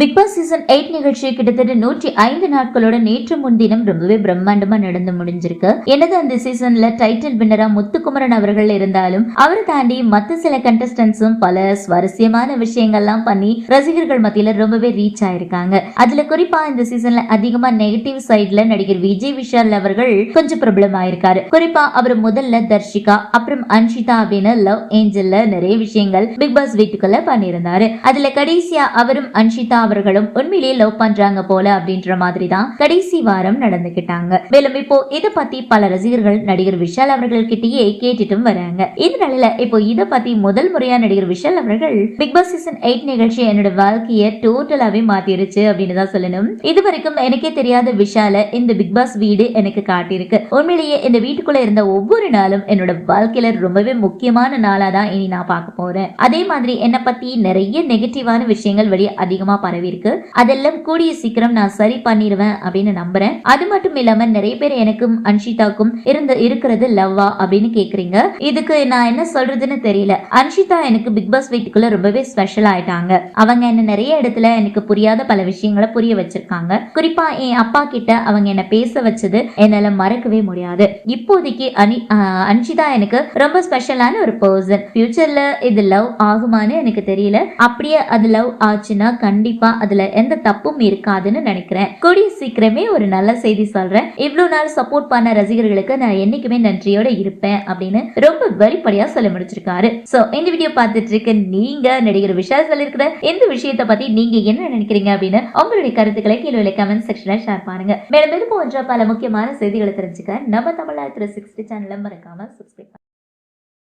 Big Boss season eight நிகழ்ச்சி கிட்டத்தட்ட நூற்றி ஐந்து நாட்களோட நேற்று முன்தினம் ரொம்பவே பிரம்மாண்டமா நடந்து முடிஞ்சிருக்கு. என்னது அந்த சீசன்ல டைட்டில் வின்னரா முத்துக்குமரன் அவர்கள் இருந்தாலும் அவரை தாண்டி மத்த சில கண்டஸ்டன்ஸும் பல சுவாரஸ்யமான விஷயங்கள்லாம் பண்ணி ரசிகர்கள் மத்தியில ரொம்பவே ரீச் ஆயிருக்காங்க. அதுல குறிப்பா இந்த சீசன்ல அதிகமா நெகட்டிவ் சைட்ல நடிகர் விஜய் விஷால் அவர்கள் கொஞ்சம் பிரபலம் ஆயிருக்காரு குறிப்பா அவர் முதல்ல தர்ஷிகா அப்புறம் அன்ஷிதா அப்படின்னு லவ் ஏஞ்சல்ல நிறைய விஷயங்கள் பிக் பாஸ் வீட்டுக்குள்ள பண்ணியிருந்தாரு. அதுல கடைசியா அவரும் அன்ஷிதா அவர்களும் உண்மையிலேயே லவ் பண்றாங்க போல அப்படின்ற மாதிரி தான் கடைசி வாரம் நடந்துகிட்டாங்க. மேலும் இப்போ இத பத்தி பல ரசிகர்கள் நடிகர் விஷால் அவர்கள் கிட்டயே கேட்டுட்டும் வராங்க. இந்த நிலையில இப்போ இத பத்தி முதல் முறையா நடிகர் விஷால் அவர்கள் பிக் பாஸ் சீசன் எயிட் நிகழ்ச்சி என்னோட வாழ்க்கைய டோட்டலாவே மாத்திருச்சு அப்படின்னு தான் சொல்லணும். இது வரைக்கும் எனக்கே தெரியாத விஷால இந்த பிக் பாஸ் வீடு எனக்கு காட்டியிருக்கு. உண்மையிலேயே இந்த வீட்டுக்குள்ள இருந்த ஒவ்வொரு நாளும் என்னோட வாழ்க்கையில ரொம்பவே முக்கியமான நாளா தான் இனி நான் பார்க்க போறேன். அதே மாதிரி என்னை பத்தி நிறைய நெகட்டிவான விஷயங்கள் வெளியே அதிகமா பரவி இருக்கு அதெல்லாம் கூடிய சீக்கிரம் நான் சரி பண்ணிடுவேன் அப்படின்னு நம்புறேன். அது மட்டும் இல்லாம நிறைய பேர் எனக்கும் அன்ஷிதாக்கும் இருந்த இருக்கிறது லவ்வா அப்படின்னு கேக்குறீங்க. இதுக்கு நான் என்ன சொல்றதுன்னு தெரியல. அன்ஷிதா எனக்கு பிக் பாஸ் வீட்டுக்குள்ள ரொம்பவே ஸ்பெஷல் ஆயிட்டாங்க. அவங்க என்ன நிறைய இடத்துல எனக்கு புரியாத பல விஷயங்களை புரிய வச்சிருக்காங்க. குறிப்பா என் அப்பா கிட்ட அவங்க என்ன பேச வச்சது என்னால மறக்கவே முடியாது. இப்போதைக்கு அனி ஆஹ் அன்ஷிதா எனக்கு ரொம்ப ஸ்பெஷலான ஒரு பர்சன் ஃபியூச்சர்ல இது லவ் ஆகுமான்னு எனக்கு தெரியல. அப்படியே அது லவ் ஆச்சுன்னா கண்டிப்பா அதுல எந்த தப்பும் இருக்காதுன்னு நினைக்கிறேன். கூடிய சீக்கிரமே ஒரு நல்ல செய்தி சொல்றேன். இவ்வளவு நாள் சப்போர்ட் பண்ண ரசிகர்களுக்கு நான் என்னைக்குமே நன்றியோட இருப்பேன் அப்படின்னு ரொம்ப வெளிப்படையா சொல்ல முடிச்சிருக்காரு. சோ இந்த வீடியோ பார்த்துட்டு இருக்க நீங்க நடிகர் விஷால் சொல்லியிருக்கிற இந்த விஷயத்தை பத்தி நீங்க என்ன நினைக்கிறீங்க அப்படின்னு உங்களுடைய கருத்துக்களை கீழே கமெண்ட் செக்ஷன்ல ஷேர் பண்ணுங்க. மேலும் இது போன்ற பல முக்கியமான செய்திகளை தெரிஞ்சுக்க நம்ம தமிழா த்ரீ சிக்ஸ்டி சேனலை மறக்காம சப்ஸ்கிரைப்